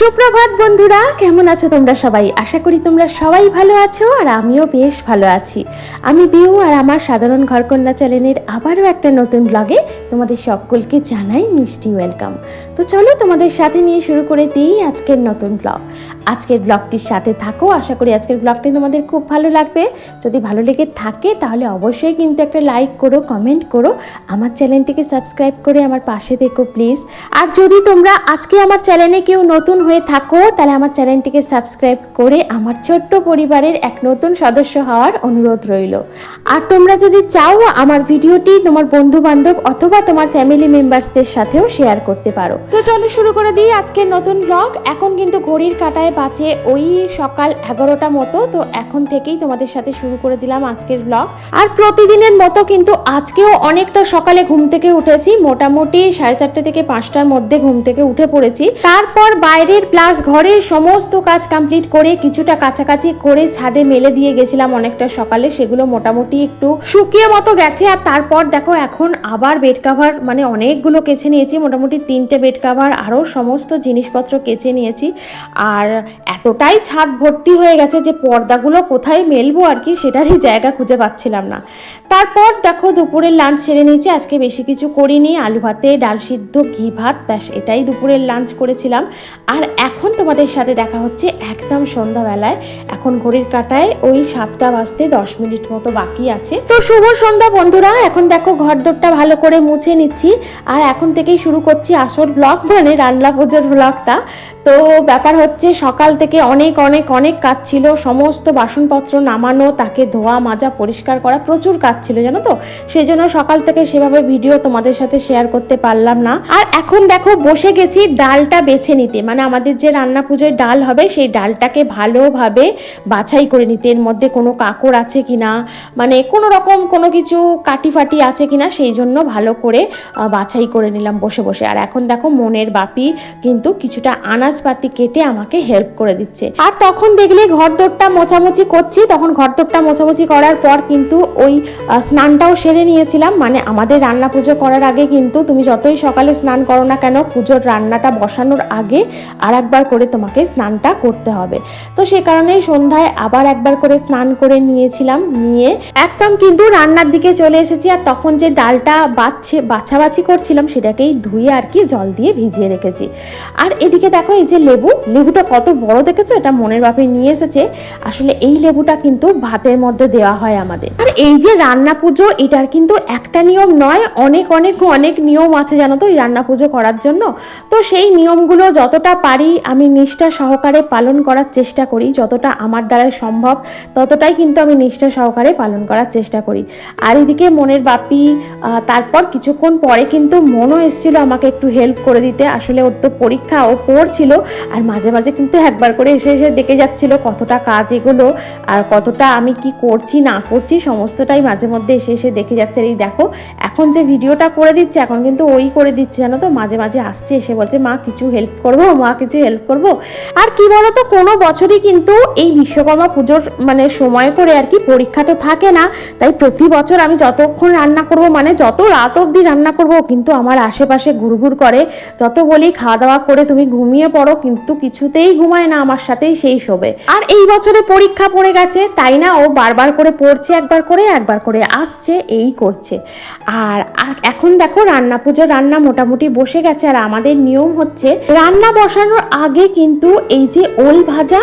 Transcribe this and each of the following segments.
সুপ্রভাত বন্ধুরা, কেমন আছো তোমরা সবাই? আশা করি তোমরা সবাই ভালো আছো আর আমিও বেশ ভালো আছি। আমি বিউ আর আমার সাধারণ ঘরকন্যা চ্যানেলের আবারও একটা নতুন ব্লগে তোমাদের সকলকে জানাই মিষ্টি ওয়েলকাম। তো চলো তোমাদের সাথে নিয়ে শুরু করে দিই আজকের নতুন ব্লগ। আজকের ব্লগটির সাথে থাকো, আশা করি আজকের ব্লগটি তোমাদের খুব ভালো লাগবে। যদি ভালো লেগে থাকে তাহলে অবশ্যই কিন্তু একটা লাইক করো, কমেন্ট করো, আমার চ্যানেলটিকে সাবস্ক্রাইব করে আমার পাশে থেকো প্লিজ। আর যদি তোমরা আজকে আমার চ্যানেলে কেউ নতুন হয়ে থাকো, তাহলে আমার চ্যানেলটিকে সাবস্ক্রাইব করে আমার ছোট্ট পরিবারের এক নতুন সদস্য হওয়ার অনুরোধ রইল। আর তোমরা যদি চাও আমার ভিডিওটি তোমার বন্ধু বান্ধব অথবা তোমার ফ্যামিলি মেম্বার্সদের সাথেও শেয়ার করতে পারো। তো চলো শুরু করে দিই আজকের নতুন ব্লগ এখন কিন্তু ঘড়ির কাটায় বাজে ওই সকাল এগারোটা মতো। তো এখন থেকেই তোমাদের সাথে শুরু করে দিলাম আজকের ব্লগ আর প্রতিদিনের মতো কিন্তু আজকেও অনেকটা সকালে ঘুম থেকে উঠেছি। মোটামুটি সাড়ে চারটে থেকে পাঁচটার মধ্যে ঘুম থেকে উঠে পড়েছি। তারপর বাইরের প্লাস ঘরের সমস্ত কাজ কমপ্লিট করে কিছুটা কাছাকাছি করে ছাদে মেলে দিয়ে গেছিলাম অনেকটা সকালে। সেগুলো মোটামুটি একটু শুকিয়ে মতো গেছে। আর তারপর দেখো এখন আবার বেড কাভার মানে অনেকগুলো কেচে নিয়েছি, মোটামুটি তিনটে বেড কাভার আরও সমস্ত জিনিসপত্র কেচে নিয়েছি। আর এতটাই ছাদ ভর্তি হয়ে গেছে যে পর্দাগুলো কোথায় মেলবো আর কি, সেটারই জায়গা খুঁজে পাচ্ছিলাম না। তারপর দেখো দুপুরের লাঞ্চ সেরে নিয়েছি, আজকে বেশি কিছু করিনি, আলু ভাতে, ডাল সিদ্ধ, ঘি ভাত, ব্যাস, এটাই দুপুরের লাঞ্চ করেছিলাম। আর এখন তোমাদের সাথে দেখা হচ্ছে একদম সন্ধ্যাবেলায়, এখন ঘড়ির কাটায় ওই সাতটা বাজতে দশ মিনিট মতো বাকি আছে। তো শুভ সন্ধ্যা বন্ধুরা, এখন দেখো ঘর দোরটা ভালো করে মুছে নিচ্ছি। আর এখন থেকেই শুরু করছি আসল ব্লগ মানে রান্না পুজোর ব্লগটা তো ব্যাপার হচ্ছে সকাল থেকে অনেক অনেক অনেক কাজ ছিল। সমস্ত বাসনপত্র নামানো, তাকে ধোয়া, মাজা, পরিষ্কার করা প্রচুর কাজ ছিল, জানো তো? সেই জন্য সকাল থেকে সেভাবে ভিডিও তোমাদের সাথে শেয়ার করতে পারলাম না। আর এখন দেখো, বসে গেছি ডালটা বেছে নিতে। মানে আমাদের যে রান্না পুজোয় ডাল হবে, সেই ডালটাকে ভালোভাবে বাছাই করে নিতে। এর মধ্যে কোনো কাকড় আছে কিনা? মানে কোনো রকম কোনো কিছু কাটি ফাটি আছে কিনা, সেই জন্য ভালো করে আহ, বাছাই করে নিলাম বসে বসে। আর এখন দেখো মনের বাপি কিন্তু কিছুটা আনাজপাতি কেটে আমাকে হেল্প করে দিচ্ছে। আর তখন দেখলে ঘর দোরটা মোছামুছি করছি তখন ঘর দোরটা মোছামুছি করার পর কিন্তু ওই স্নানটাও সেরে নিয়েছিলাম। মানে আমাদের রান্না পুজো করার আগে কিন্তু তুমি যতই সকালে স্নান করো না কেন পুজোর রান্নাটা বসানোর আগে আর একবার করে তোমাকে স্নানটা করতে হবে। তো সে কারণেই সন্ধ্যায় আবার একবার করে স্নান করে নিয়েছিলাম নিয়ে একদম কিন্তু রান্নার দিকে চলে এসেছি। আর তখন যে ডালটা বাচ্ছে বাছাবাছি করছিলাম, সেটাকেই ধুয়ে আর কি জল দিয়ে ভিজিয়ে রেখেছি। আর এদিকে দেখো, এই যে লেবু, লেবুটা কত বড় দেখেছ? এটা মনের বাপে নিয়ে এসেছে। আসলে এই লেবুটা কিন্তু ভাতের মধ্যে দেওয়া হয় আমাদের। আর এই যে রান্না পুজো, এটার কিন্তু একটা নিয়ম নয়, অনেক অনেক অনেক নিয়ম আছে জানো তো এই রান্না পুজো করার জন্য। তো সেই নিয়মগুলো যতটা পারি আমি নিষ্ঠা সহকারে পালন করার চেষ্টা করি, যতটা আমার দ্বারা সম্ভব, ততটাই কিন্তু আমি নিষ্ঠা সহকারে পালন করার চেষ্টা করি। আর এদিকে মনের বাপি তারপর কিছুক্ষণ পরে কিন্তু মনও এসেছিল আমাকে একটু হেল্প করে দিতে। আসলে ওর তো পরীক্ষা, ও পড়ছিল আর মাঝে মাঝে কিন্তু একবার করে এসে এসে দেখে যাচ্ছিল কতটা কাজ এগুলো আর কতটা আমি কি করছি, না করছি, সমস্তটাই মাঝে মধ্যে এসে এসে দেখে যাচ্ছে। এই দেখো, এখন যে ভিডিওটা করে দিচ্ছে, এখন কিন্তু ওই করে দিচ্ছে, জানো তো? মাঝে মাঝে আসছে, এসে বলছে, মা, কিছু হেল্প করব? মা, কিছু হেল্প করব? আর কি বলতো, কোনো বছরই কিন্তু এই বিশ্বকর্মা পুজোর মানে সময় করে আর কি পরীক্ষা তো থাকে না। তাই প্রতি বছর আমি যতক্ষণ রান্না করব মানে যত রাত অবধি রান্না করব, কিন্তু আমার আশেপাশে ঘুরঘুর করে। যত বলি খাওয়া দাওয়া করে তুমি ঘুমিয়ে পড়ো, কিন্তু কিছুতেই ঘুমায় না, আমার সাথেই সেই শোবে। আর এই বছরে পরীক্ষা পড়ে গেছে, তাই না? ও বারবার করে পড়ছে, একবার করে একবার করে আসছে, এই করছে। আর এখন দেখো, রান্না পুজো রান্না মোটামুটি বসে গেছে, আর আমাদের নিয়ম হচ্ছে রান্না বসানোর আগে কিন্তু এই যে ওল ভাজা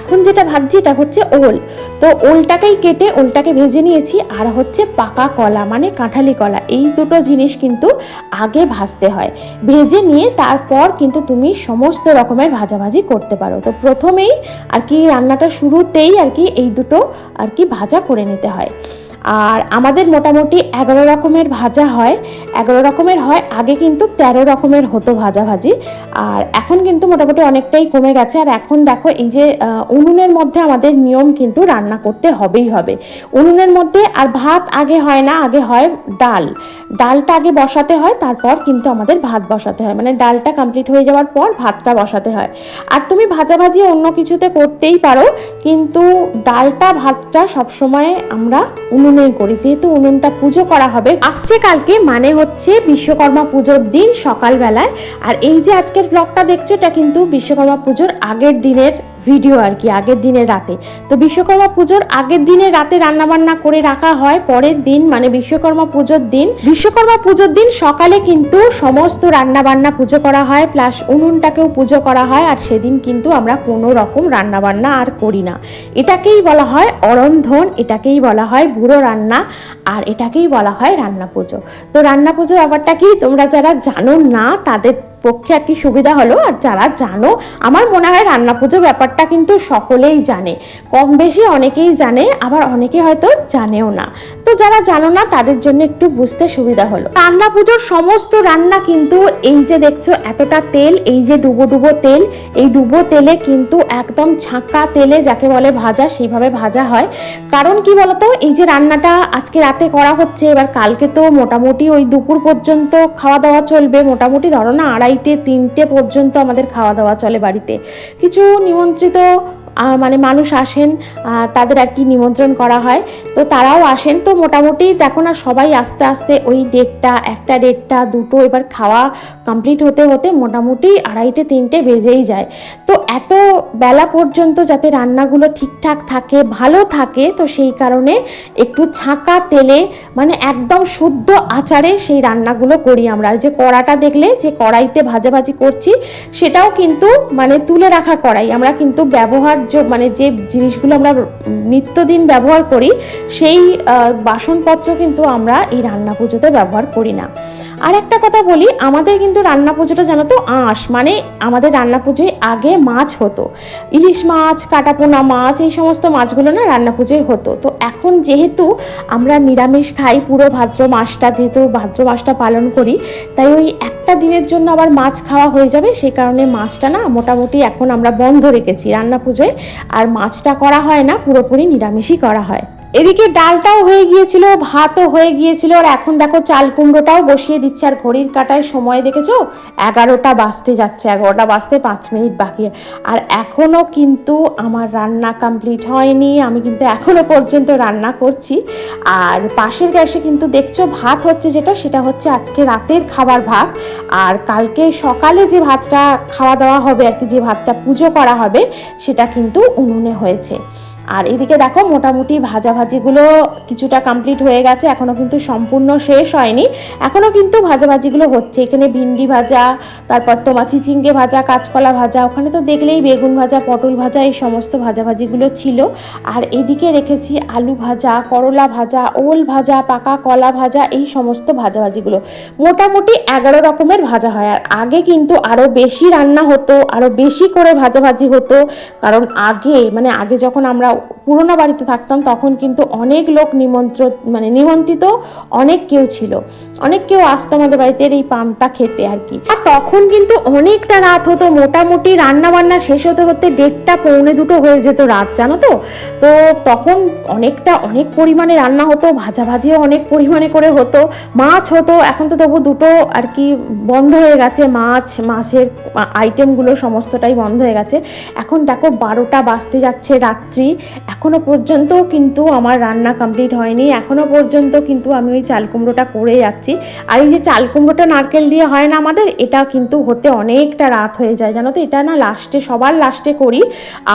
এখন যেটা ভাবছি এটা হচ্ছে ওল। তো ওলটাকেই কেটে ওলটাকে ভেজে নিয়েছি, আর হচ্ছে পাকা কলা মানে কাঁঠালি কলা। এই দুটো জিনিস কিন্তু আগে ভাজতে হয়। ভেজে নিয়ে তারপর কিন্তু তুমি সমস্ত রকমের ভাজাভাজি করতে পারো। তো প্রথমেই আর কি রান্নাটা শুরুতেই আর কি এই দুটো আর কি ভাজা করে নিতে হয়। আর আমাদের মোটামুটি এগারো রকমের ভাজা হয়। এগারো রকমের হয়, আগে কিন্তু তেরো রকমের হতো ভাজা ভাজি আর এখন কিন্তু মোটামুটি অনেকটাই কমে গেছে। আর এখন দেখো এই যে উনুনের মধ্যে আমাদের নিয়ম কিন্তু রান্না করতে হবেই হবে। উনুনের মধ্যে আর ভাত আগে হয় না, আগে হয় ডাল। ডালটা আগে বসাতে হয়, তারপর কিন্তু আমাদের ভাত বসাতে হয়। মানে ডালটা কমপ্লিট হয়ে যাওয়ার পর ভাতটা বসাতে হয়। আর তুমি ভাজা ভাজাভাজি অন্য কিছুতে করতেই পারো, কিন্তু ডালটা, ভাতটা সবসময় আমরা উনুনে উনুনেই করি। যেহেতু উনুনটা পুজো করা হবে, আসছে কালকে মানে হচ্ছে বিশ্বকর্মা পুজোর দিন সকালবেলায়। আর এই যে আজকের ব্লগটা দেখছ, এটা কিন্তু বিশ্বকর্মা পুজোর আগের দিনের ভিডিও আর কি আগের দিনের রাতে। তো বিশ্বকর্মা পুজোর আগের দিনে রাতে রান্নাবান্না করে রাখা হয়, পরের দিন মানে বিশ্বকর্মা পুজোর দিন। বিশ্বকর্মা পুজোর দিন সকালে কিন্তু সমস্ত রান্নাবান্না পুজো করা হয় প্লাস উনুনটাকেও পুজো করা হয়, আর সেদিন কিন্তু আমরা কোনো রকম রান্নাবান্না আর করি না। এটাকেই বলা হয় অরন্ধন, এটাকেই বলা হয় বুড়ো রান্না, আর এটাকেই বলা হয় রান্না পুজো। তো রান্না পুজো ব্যাপারটা কি তোমরা যারা জানো না, তাদের পক্ষে আর কি সুবিধা হলো? আর যারা জানো, আমার মনে হয় রান্না পুজো ব্যাপারটা কিন্তু সকলেই জানে। কম বেশি অনেকেই জানে, আবার অনেকে হয়তো জানেও না। তো যারা জানো না, তাদের জন্য একটু বুঝতে সুবিধা হলো। রান্না পুজোর সমস্ত রান্না কিন্তু এই যে দেখছ, এতটা তেল, এই যে ডুবো ডুবো তেল, এই ডুবো তেলে কিন্তু একদম ছাঁকা তেলে যাকে বলে ভাজা, সেইভাবে ভাজা হয়। কারণ কি বলতো, এই যে রান্নাটা আজকে রাতে করা হচ্ছে, এবার কালকে তো মোটামুটি ওই দুপুর পর্যন্ত খাওয়া দাওয়া চলবে, মোটামুটি ধরো না আড়াইটে তিনটে পর্যন্ত আমাদের খাওয়া দাওয়া চলে বাড়িতে। কিছু নিমন্ত্রিত মানে মানুষ আসেন তাদের আর কি নিমন্ত্রণ করা হয়। তো তারাও আসেন। তো মোটামুটি দেখো না সবাই আস্তে আস্তে ওই ডেটটা, একটা ডেটটা, দুটো এবার খাওয়া কমপ্লিট হতে হতে মোটামুটি আড়াইটে, তিনটে বেজেই যায়। তো এত বেলা পর্যন্ত যাতে রান্নাগুলো ঠিকঠাক থাকে, ভালো থাকে, তো সেই কারণে একটু ছাঁকা তেলে মানে একদম শুদ্ধ আচারে সেই রান্নাগুলো করি আমরা। যে কড়াটা দেখলে, যে কড়াইতে ভাজাভাজি করছি, সেটাও কিন্তু মানে তুলে রাখা কড়াই। আমরা কিন্তু ব্যবহার্য মানে যে জিনিসগুলো আমরা নিত্যদিন ব্যবহার করি, সেই বাসনপত্র কিন্তু আমরা এই রান্না পুজোতে ব্যবহার করি না। আর একটা কথা বলি, আমাদের কিন্তু রান্না পুজোটা জানো তো আঁশ মানে আমাদের রান্না পুজোয় আগে মাছ হতো। ইলিশ মাছ, কাটাপোনা মাছ, এই সমস্ত মাছগুলো না রান্না পুজোয় হতো। তো এখন যেহেতু আমরা নিরামিষ খাই, পুরো ভাদ্র মাসটা যেহেতু ভাদ্র মাসটা পালন করি, তাই ওই একটা দিনের জন্য আবার মাছ খাওয়া হয়ে যাবে সেই কারণে মাছটা না মোটামুটি এখন আমরা বন্ধ রেখেছি রান্না পুজোয়। আর মাছটা করা হয় না, পুরোপুরি নিরামিষই করা হয়। এদিকে ডালটাও হয়ে গিয়েছিল, ভাতও হয়ে গিয়েছিল, আর এখন দেখো চাল কুমড়োটাও বসিয়ে দিচ্ছে, আর ঘড়ির কাটায় সময় দেখেছ? এগারোটা বাজতে যাচ্ছে, এগারোটা বাজতে পাঁচ মিনিট বাকি। আর এখনও কিন্তু আমার রান্না কমপ্লিট হয়নি, আমি কিন্তু এখনও পর্যন্ত রান্না করছি। আর পাশের গ্যাসে কিন্তু দেখছ ভাত হচ্ছে যেটা, সেটা হচ্ছে আজকে রাতের খাবার ভাত। আর কালকে সকালে যে ভাতটা খাওয়া দাওয়া হবে, আর কি যে ভাতটা পুজো করা হবে, সেটা কিন্তু উনুনে হয়েছে। আর এদিকে দেখো মোটামুটি ভাজাভাজিগুলো কিছুটা কমপ্লিট হয়ে গেছে এখনও কিন্তু সম্পূর্ণ শেষ হয়নি। এখনও কিন্তু ভাজাভাজিগুলো হচ্ছে। এখানে ভিন্ডি ভাজা, তারপর তোমার চিচিঙ্গে ভাজা, কাঁচকলা ভাজা, ওখানে তো দেখলেই বেগুন ভাজা, পটল ভাজা, এই সমস্ত ভাজাভাজিগুলো ছিল। আর এদিকে রেখেছি আলু ভাজা, করলা ভাজা, ওল ভাজা, পাকা কলা ভাজা, এই সমস্ত ভাজাভাজিগুলো। মোটামুটি এগারো রকমের ভাজা হয়। আর আগে কিন্তু আরও বেশি রান্না হতো আরও বেশি করে ভাজাভাজি হতো। কারণ আগে মানে আগে যখন আমরা পুরোনো বাড়িতে থাকতাম, তখন কিন্তু অনেক লোক নিমন্ত্র মানে নিমন্ত্রিত অনেক কেউ ছিল। অনেক কেউ আসতো আমাদের বাড়িতে এই পান্তা খেতে আর কি। আর তখন কিন্তু অনেকটা রাত হতো, মোটামুটি রান্না বান্না শেষ হতে হতে দেড়টা পৌনে দুটো হয়ে যেত রাত, জানো তো? তো তখন অনেকটা, অনেক পরিমাণে রান্না হতো, ভাজাভাজিও অনেক পরিমাণে করে হতো, মাছ হতো, এখন তো তবু দুটো আর কি বন্ধ হয়ে গেছে, মাছ, মাছের আইটেমগুলো সমস্তটাই বন্ধ হয়ে গেছে। এখন দেখো বারোটা বাজতে যাচ্ছে রাত্রি এখনও পর্যন্ত কিন্তু আমার রান্না কমপ্লিট হয়নি। এখনও পর্যন্ত কিন্তু আমি ওই চাল কুমড়োটা করে যাচ্ছি। আর এই যে চাল কুমড়োটা নারকেল দিয়ে হয় না আমাদের, এটা কিন্তু হতে অনেকটা রাত হয়ে যায়। জানো তো, এটা না লাস্টে সবার লাস্টে করি।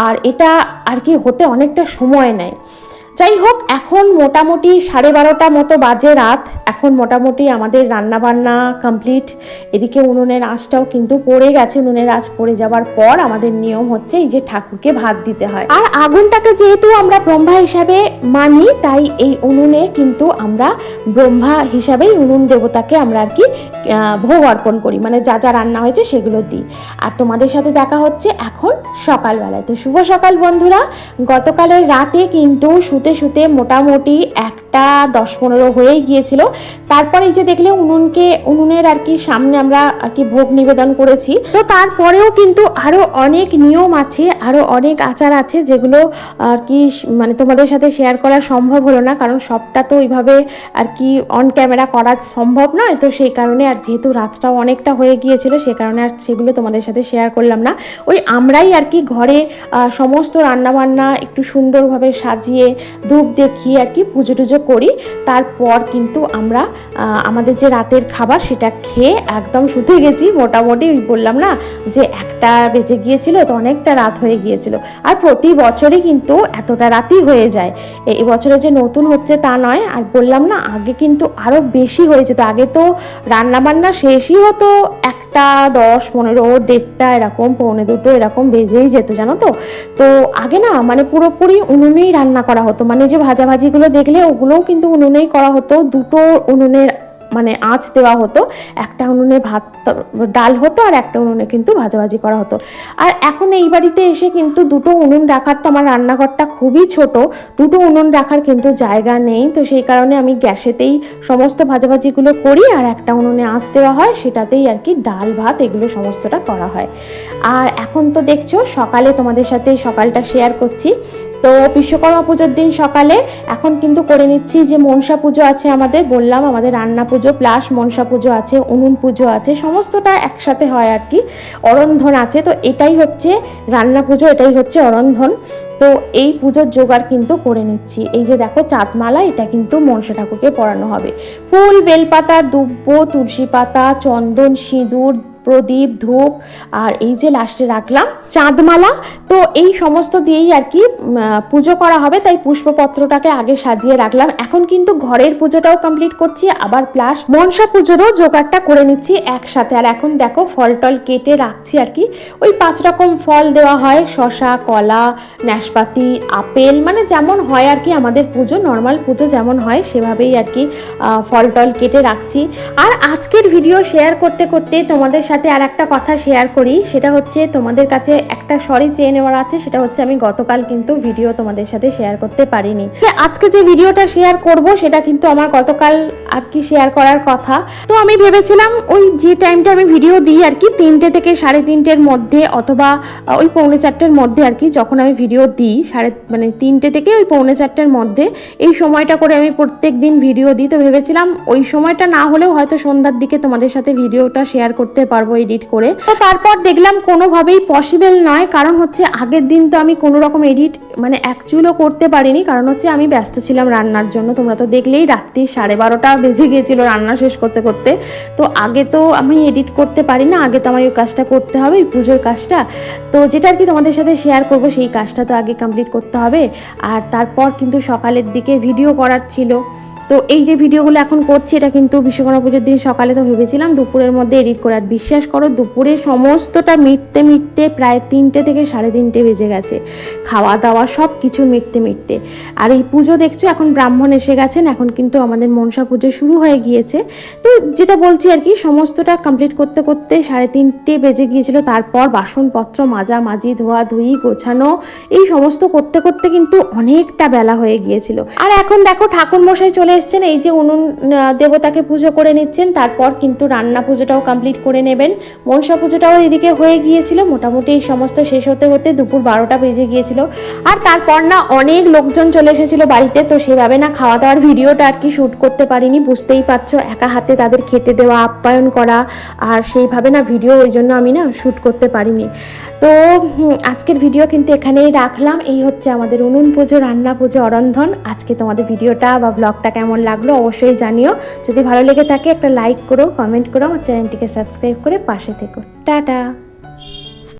আর এটা আর কি হতে অনেকটা সময় নেয়। যাই হোক এখন মোটামুটি সাড়ে বারোটা মতো বাজে রাত। এখন মোটামুটি আমাদের রান্না বান্না কমপ্লিট এদিকে উনুনের আঁচটাও কিন্তু পড়ে গেছে। উনুনের আঁচ পড়ে যাওয়ার পর আমাদের নিয়ম হচ্ছে এই যে ঠাকুরকে ভাত দিতে হয়। আর আগুনটাকে যেহেতু আমরা ব্রহ্মা হিসাবে মানি, তাই এই উনুনে কিন্তু আমরা ব্রহ্মা হিসাবেই উনুন দেবতাকে আমরা আর কি ভোগ অর্পণ করি। মানে যা যা রান্না হয়েছে সেগুলো দিই। আর তোমাদের সাথে দেখা হচ্ছে এখন সকালবেলায়। তো শুভ সকাল বন্ধুরা। গতকালের রাতে কিন্তু শুতে শুতে মোটামুটি একটা দশ পনেরো হয়েই গিয়েছিল। তারপরে এই যে দেখলে উনুনকে, উনুনের আর কি সামনে আমরা আর কি ভোগ নিবেদন করেছি। তো তারপরেও কিন্তু আরও অনেক নিয়ম আছে আরও অনেক আচার আছে যেগুলো আর কি মানে তোমাদের সাথে শেয়ার করা সম্ভব হলো না। কারণ সবটা তো ওইভাবে আর কি অন ক্যামেরা করা সম্ভব নয়। তো সেই কারণে আর যেহেতু রাতটাও অনেকটা হয়ে গিয়েছিল, সে কারণে আর সেগুলো তোমাদের সাথে শেয়ার করলাম না। ওই আমরাই আর কি ঘরে সমস্ত রান্নাবান্না একটু সুন্দরভাবে সাজিয়ে ধূপ দেখিয়ে আর কি পুজো টুজো করি। তারপর কিন্তু আমরা আমাদের যে রাতের খাবার সেটা খেয়ে একদম শুতে গেছি। মোটামুটি বললাম না যে একটা বেজে গিয়েছিল তো অনেকটা রাত হয়ে গিয়েছিল। আর প্রতি বছরই কিন্তু এতটা রাতই হয়ে যায়। এ- এবছরে যে নতুন হচ্ছে তা নয়। আর বললাম না, আগে কিন্তু আরও বেশি হয়েছে তো আগে তো রান্নাবান্না শেষই হতো একটা, দশ, পনেরো, দেড়টা এরকম, পৌনে দুটো এরকম বেজেই যেত, জানো তো? তো আগে না মানে পুরোপুরি উনুনেই রান্না করা হতো। মানে যে ভাজাভাজিগুলো দেখলে ওগুলোও কিন্তু উনুনেই করা হতো। দুটো উনুনের মানে আঁচ দেওয়া হতো। একটা উনুনে ভাত, ডাল হতো আর একটা উনুনে কিন্তু ভাজাভাজি করা হতো। আর এখন এই বাড়িতে এসে কিন্তু দুটো উনুন রাখার তো আমার রান্নাঘরটা খুবই ছোট। দুটো উনুন রাখার কিন্তু জায়গা নেই। তো সেই কারণে আমি গ্যাসেতেই সমস্ত ভাজাভাজিগুলো করি আর একটা উনুনে আঁচ দেওয়া হয়, সেটাতেই আর কি ডাল, ভাত এগুলো সমস্তটা করা হয়। আর এখন তো দেখছ সকালে তোমাদের সাথে সকালটা শেয়ার করছি। তো বিশ্বকর্মা পুজোর দিন সকালে এখন কিন্তু করে নিচ্ছি যে মনসা পুজো আছে আমাদের, বললাম আমাদের রান্না পুজো, প্লাস মনসা পুজো আছে, উনুন পুজো আছে, সমস্তটা একসাথে হয় আর কি, অরন্ধন আছে, তো এটাই হচ্ছে রান্না পুজো, এটাই হচ্ছে অরন্ধন। তো এই পুজোর জোগাড় কিন্তু করে নিচ্ছি। এই যে দেখো চাঁদমালা, এটা কিন্তু মনসা ঠাকুরকে পরানো হবে। ফুল, বেলপাতা, দুব্ব, তুলসী পাতা, চন্দন, সিঁদুর প্রদীপ, ধূপ আর এই যে লাস্টে রাখলাম চাঁদমালা। তো এই সমস্ত দিয়েই আর কি পুজো করা হবে, তাই পুষ্পপত্রটাকে আগে সাজিয়ে রাখলাম। এখন কিন্তু ঘরের পুজোটাও কমপ্লিট করছি, আবার প্লাস মনসা পুজোরও জোগাড়টা করে নিচ্ছি একসাথে। আর এখন দেখো ফল টল কেটে রাখছি আর কি। ওই পাঁচ রকম ফল দেওয়া হয় শশা কলা, নাশপাতি, আপেল মানে যেমন হয় আর কি আমাদের পুজো নর্মাল পুজো যেমন হয় সেভাবেই আর কি ফল টল কেটে রাখছি। আর আজকের ভিডিও শেয়ার করতে করতে তোমাদের সাথে আর একটা কথা শেয়ার করি, সেটা হচ্ছে তোমাদের কাছে একটা সরি চেয়ে নেওয়ার আছে, সেটা হচ্ছে আমি গতকাল কিন্তু ভিডিও তোমাদের সাথে শেয়ার করতে পারিনি। আজকে যে ভিডিওটা শেয়ার করব, সেটা কিন্তু আমার গতকাল আর কি শেয়ার করার কথা। তো আমি ভেবেছিলাম ওই যে টাইমটা আমি ভিডিও দিই আর কি, তিনটে থেকে সাড়ে তিনটের মধ্যে অথবা ওই পৌনে চারটের মধ্যে আর কি, যখন আমি ভিডিও দিই, সাড়ে মানে তিনটে থেকে ওই পৌনে চারটের মধ্যে, এই সময়টা করে আমি প্রত্যেক দিন ভিডিও দিই। তো ভেবেছিলাম ওই সময়টা না হলেও হয়তো সন্ধ্যার দিকে তোমাদের সাথে ভিডিওটা শেয়ার করতে পারব। এডিট করে। তো তারপর দেখলাম কোনোভাবেই পসিবল নয়, কারণ হচ্ছে আগের দিন তো আমি কোনো রকম এডিট মানে অ্যাকচুয়ালও করতে পারিনি, কারণ হচ্ছে আমি ব্যস্ত ছিলাম রান্নার জন্য। তোমরা তো দেখলেই রাত্রি সাড়ে বারোটা বেজে গিয়েছিল রান্না শেষ করতে করতে। তো আগে তো আমি এডিট করতে পারি না, আগে তো আমার ওই কাজটা করতে হবে পুজোর কাজটা। তো যেটা আর কি তোমাদের সাথে শেয়ার করব, সেই কাজটা তো আগে কমপ্লিট করতে হবে। আর তারপর কিন্তু সকালের দিকে ভিডিও করার ছিল। তো এই যে ভিডিওগুলো এখন করছি, এটা কিন্তু বিশ্বকর্মা পুজোর দিন সকালে তো ভেবেছিলাম, দুপুরের মধ্যে এডিট করার বিশ্বাস করো, দুপুরে সমস্তটা মিটতে মিটতে প্রায় তিনটে থেকে সাড়ে তিনটে বেজে গেছে। খাওয়া দাওয়া সব কিছু মিটতে মিটতে। আর এই পুজো দেখছ, এখন ব্রাহ্মণ এসে গেছেন, এখন কিন্তু আমাদের মনসা পুজো শুরু হয়ে গিয়েছে। তো যেটা বলছি আর কি, সমস্তটা কমপ্লিট করতে করতে সাড়ে তিনটে বেজে গিয়েছিল, তারপর বাসনপত্র মাজা মাজি, ধোয়া ধুই, গোছানো, এই সমস্ত করতে করতে কিন্তু অনেকটা বেলা হয়ে গিয়েছিল। আর এখন দেখো ঠাকুর মশাই চলে এসেছেন, এই যে উনুন দেবতাকে পুজো করে নিচ্ছেন, তারপর কিন্তু রান্না পুজোটাও কমপ্লিট করে নেবেন। মনসা পুজোটাও এদিকে হয়ে গিয়েছিল, মোটামুটি এই সমস্ত শেষ হতে হতে দুপুর বারোটা বেজে গিয়েছিল। আর তারপর না অনেক লোকজন চলে এসেছিল বাড়িতে, তো সেভাবে না খাওয়া দাওয়ার ভিডিওটা আর কি শ্যুট করতে পারিনি, বুঝতেই পারছ, একা হাতে তাদের খেতে দেওয়া, আপ্যায়ন করা, আর সেইভাবে না ভিডিও ওই জন্য আমি না শ্যুট করতে পারিনি। তো আজকের ভিডিও কিন্তু এখানেই রাখলাম, এই হচ্ছে আমাদের উনুন পুজো, রান্না পুজো, অরন্ধন। আজকে তোমাদের ভিডিওটা বা ব্লগটা কেমন লাগল অবশ্যই জানিও। যদি ভালো লেগে থাকে একটা লাইক করো কমেন্ট করো, আমার চ্যানেলটিকে সাবস্ক্রাইব করে পাশে থেকো। টাটা!